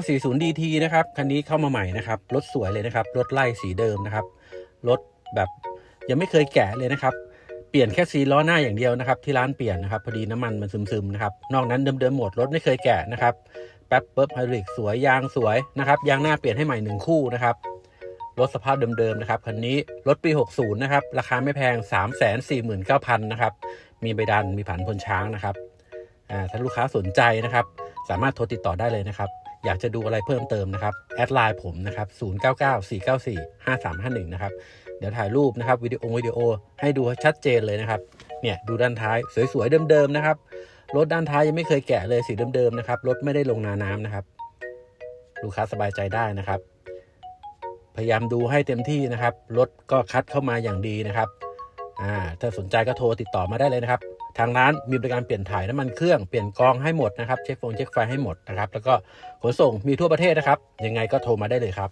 940 DT นะครับ คันนี้เข้ามาใหม่นะครับ รถสวยเลยนะครับ รถไล่สีเดิมนะครับ รถแบบยังไม่เคยแกะเลยนะครับ เปลี่ยนแค่ซีล้อหน้าอย่างเดียวนะครับ ที่ร้านเปลี่ยนนะครับ พอดีน้ำมันมันซึมๆนะครับ นอกนั้นเดิมๆหมด รถไม่เคยแกะนะครับ แป๊บเปิบไฮดริกสวยยางสวยนะครับ ยางหน้าเปลี่ยนให้ใหม่หนึ่งคู่นะครับ รถสภาพเดิมๆนะครับ คันนี้รถปี 60 นะครับ ราคาไม่แพง 349,000 นะครับ มีใบดัน มีผันพลช้างนะครับ ถ้าลูกค้าสนใจนะครับ สามารถโทรติดต่อได้เลยนะครับ อยากจะดูอะไรเพิ่มเติมนะครับแอดไลน์ผมนะครับ0994945351นะครับเดี๋ยวถ่ายรูปนะครับวิดีโอวิดีโอ ให้ดูชัดเจนเลยนะครับเนี่ยดูด้านท้ายสวยๆเดิมๆนะครับรถด้านท้ายยังไม่เคยแกะเลยสีเดิมๆนะครับรถไม่ได้ลงนาน้ำนะครับ ลูกค้าสบายใจได้นะครับ พยายามดูให้เต็มที่นะครับรถก็คัดเข้ามาอย่างดีนะครับอ่าถ้าสนใจก็โทรติดต่อมาได้เลยนะครับ ทางร้านมีบริการเปลี่ยนถ่ายน้ำมันเครื่องเปลี่ยนกรองให้หมดนะครับเช็คฟงเช็คไฟให้หมดนะครับแล้วก็ขนส่งมีทั่วประเทศนะครับ ยังไงก็โทรมาได้เลยครับ